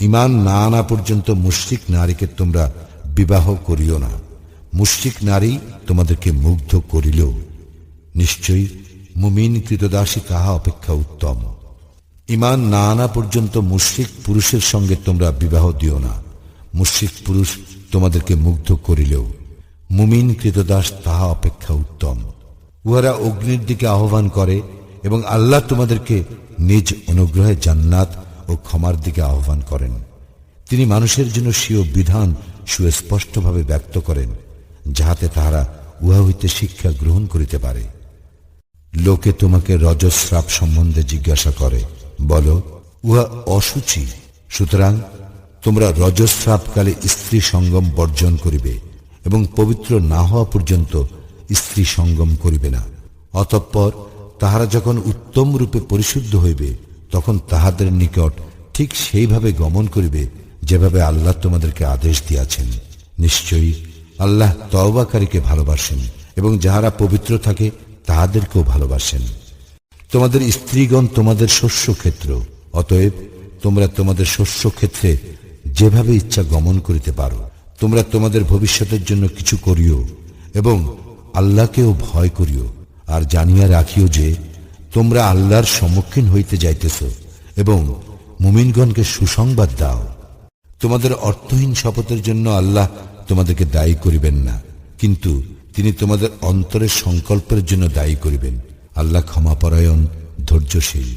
ইমান না আনা পর্যন্ত মুশরিক নারীকে তোমরা বিবাহ করিও না। মুশরিক নারী তোমাদেরকে মুগ্ধ করিলেও নিশ্চয়ই মুমিন কৃতদাসী তাহা অপেক্ষা উত্তম। ইমান না আনা পর্যন্ত মুশরিক পুরুষের সঙ্গে তোমরা বিবাহ দিও না। মুশরিক পুরুষ তোমাদেরকে মুগ্ধ করিলেও মুমিন কৃতদাস তাহা অপেক্ষা উত্তম। উহারা অগ্নির দিকে আহ্বান করে এবং আল্লাহ তোমাদেরকে নিজ অনুগ্রহে জান্নাত ও ক্ষমার দিকে আহ্বান করেন। তিনি মানুষের জন্য স্বীয় বিধান সুস্পষ্টভাবে ব্যক্ত করেন, যাহাতে তাহারা উহা হইতে শিক্ষা গ্রহণ করিতে পারে। লোকে তোমাকে রজস্রাব সম্বন্ধে জিজ্ঞাসা করে, বলো, উহা অসুচি? সুতরাং তোমরা রজস্রাবকালে স্ত্রী সঙ্গম বর্জন করিবে এবং পবিত্র না হওয়া পর্যন্ত স্ত্রী সঙ্গম করিবে না। অতঃপর তাহারা যখন উত্তম রূপে পরিশুদ্ধ হইবে তখন তাহাদের নিকট ঠিক সেইভাবে গমন করিবে যেভাবে আল্লাহ তোমাদেরকে আদেশ দিয়াছেন। নিশ্চয়ই আল্লাহ তওবাকারীকে ভালোবাসেন এবং যাহারা পবিত্র থাকে তাহাদেরকেও ভালোবাসেন। তোমাদের স্ত্রীগণ তোমাদের শস্য ক্ষেত্র অতএব তোমরা তোমাদের শস্য ক্ষেত্রে যেভাবে ইচ্ছা গমন করিতে পারো, তোমরা তোমাদের ভবিষ্যতের জন্য কিছু করিও এবং আল্লাহকেও ভয় করিও। আর জানিয়া রাখিও যে তোমরা আল্লাহর সম্মুখীন হইতে যাইতেছ এবং মুমিনগণকে সুসংবাদ দাও। তোমাদের অর্থহীন শপথের জন্য আল্লাহ তোমাদেরকে দায়ী করিবেন না, কিন্তু তিনি তোমাদের অন্তরের সংকল্পের জন্য দায়ী করিবেন। আল্লাহ ক্ষমাপরায়ণ ধৈর্যশীল।